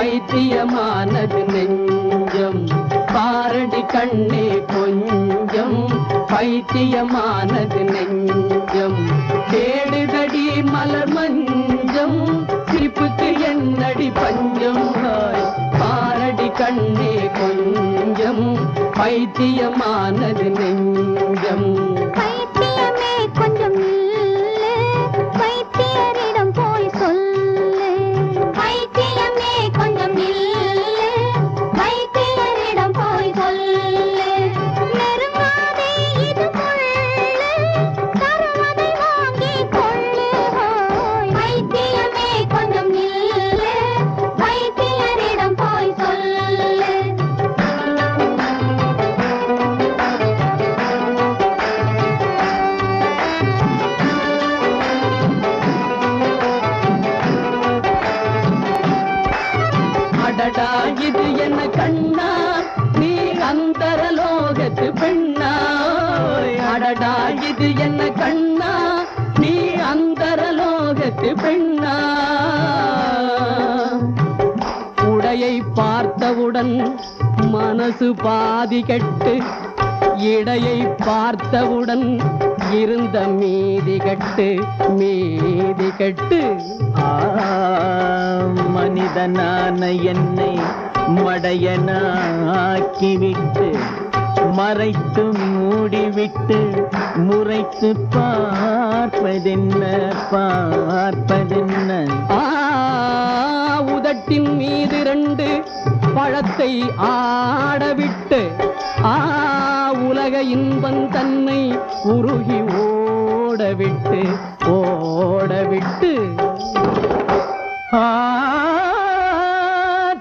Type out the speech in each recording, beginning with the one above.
பைத்தியமானது நெஞ்சம். பாரடி கண்ணே கொஞ்சம் பைத்தியமானது நெஞ்சம். கேடுதடி மலர் மஞ்சம் சிரிப்புக்கு என்னடி பஞ்சம்? பாரடி கண்ணே கொஞ்சம் பைத்தியமானது நெஞ்சம். லோகத்து பெண்ணா. உடையை பார்த்தவுடன் மனசு பாதி கெட்டு இடையை பார்த்தவுடன் இருந்த மீதி கட்டு மீதி கட்டு. மனிதனான என்னை மடையனாக்கிவிட்டு மறைத்து மூடிவிட்டு முறைத்து பா பார்ப்பதென்ன பார்ப்பதென்ன? உதட்டின் மீது ரெண்டு பழத்தை ஆடவிட்டு ஆ உலக இன்பம் தன்னை உருகி ஓடவிட்டு ஓடவிட்டு ஆ,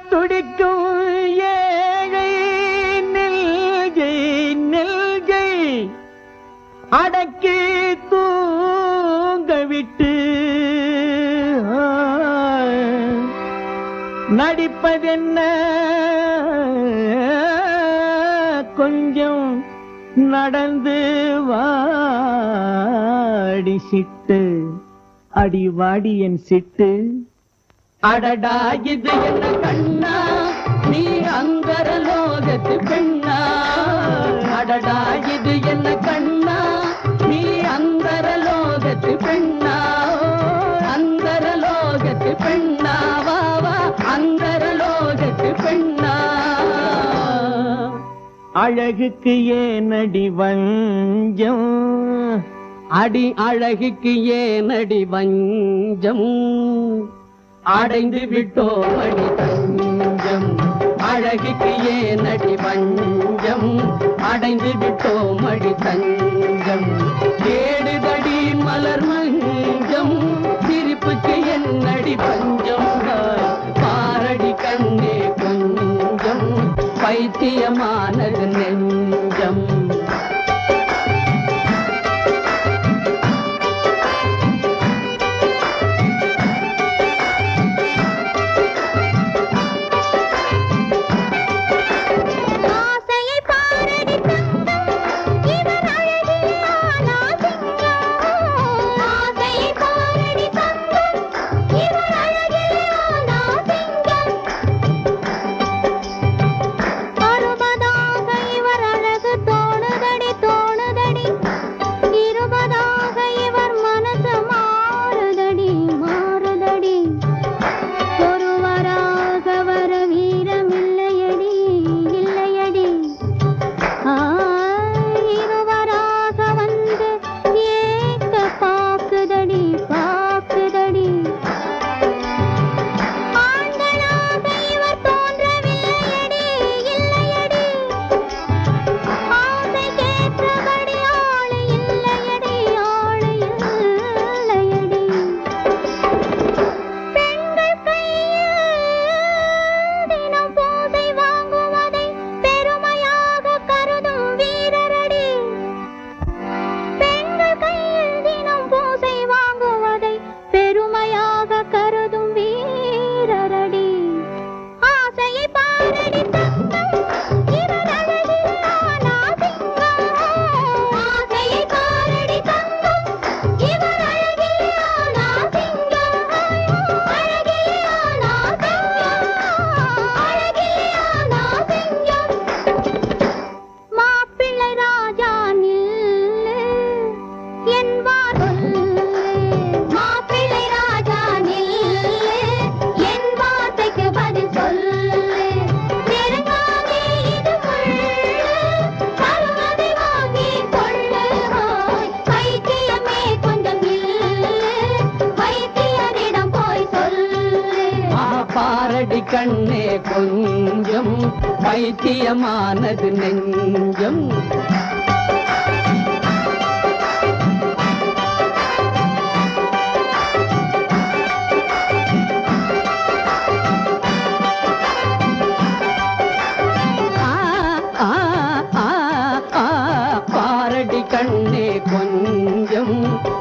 துடிக்கும் ஏழை நெல்கை நெல்கை அடக்கி நடிப்பதென்ன? கொஞ்சம் நடந்து வாடி சிட்டு அடி வாடி என் சிட்டு. அடடா இது என்ன கண்ணா? நீ அந்தர லோகத்து பெண்ணா? அடடா இது என்ன அழகுக்கு ஏனடி வஞ்சம்? அடி அழகுக்கு ஏனடி வஞ்சம்? அடைந்து விட்டோம் அடி தஞ்சம். அழகுக்கு ஏனடி வஞ்சம்? அடைந்து விட்டோம் அடி தஞ்சம். ஏடுதடி மலர் மஞ்சம். சிரிப்புக்கு என்னடி பஞ்சம்? பாரடி கண்ணே கொஞ்சம். பைத்தியமா கண்ணே கொஞ்சம் பைத்தியமானது நெஞ்சம். கண்ணே கொஞ்சம்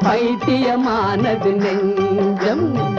பைத்தியமானது நெஞ்சம்.